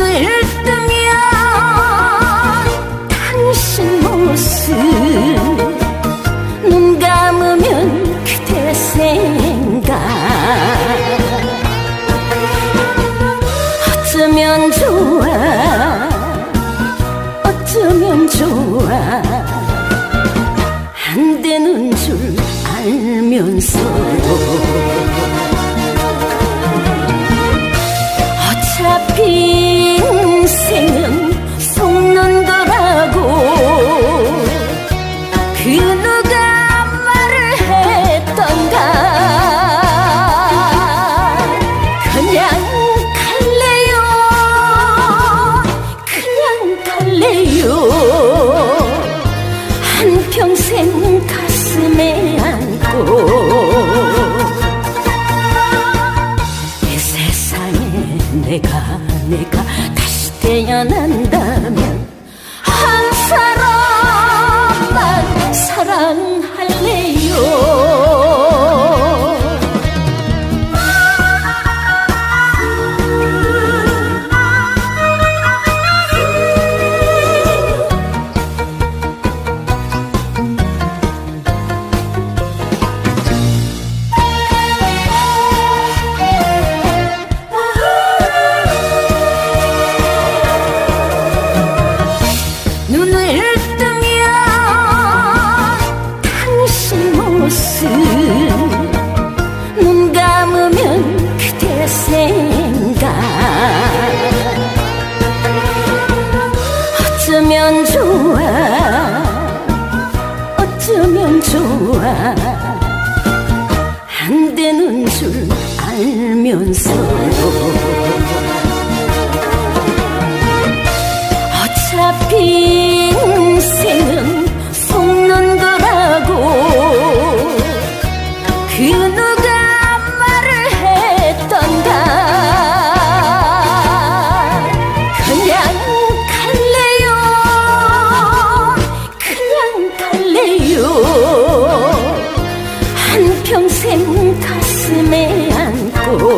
눈을 뜨면 당신 모습 눈 감으면 그대 생각. 어쩌면 좋아. 가슴에 안고 이 세상에 내가 내가 다시 태어난다면 한 사람 좋아. 어쩌면 좋아. 안 되는 줄 알면서도 어차피 갈래요? 한평생 가슴에 안고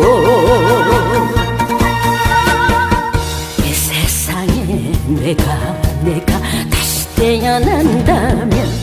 이 세상에 내가 내가 다시 태어난다면